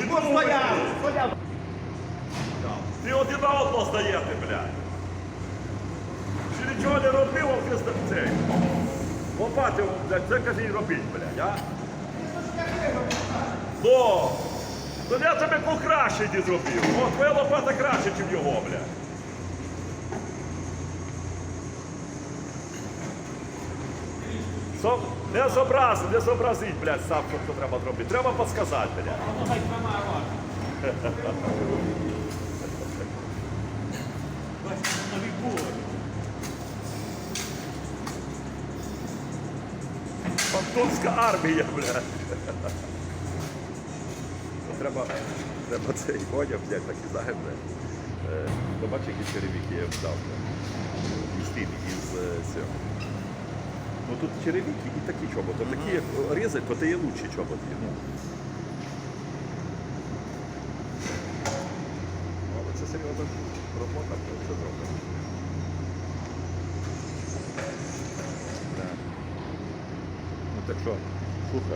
Хто стояв? Ти один на одного здаєте, блядь. Чи нічого не робив, а ти цей. Лопати, блядь, це кажи робіть, блядь, а? Ну, то я тебе покраще не зробив. О, твоя лопата краще, ніж його, блядь. Со- Не зобрази, не зобразить, блядь, сам, що, треба зробити. Треба підсказати, блядь. Фантомська армія, бля. Треба, треба цей поняв, блядь, так і знає, блядь. Е, То бачиш, які черевики я вдав, блядь. Із із е, цього. Ну тут черевики і такі чоботи. Такі як різать, то це є лучші чоботи. Ну. Але це серйозна робота, це зроблено. Ну так що, слухай.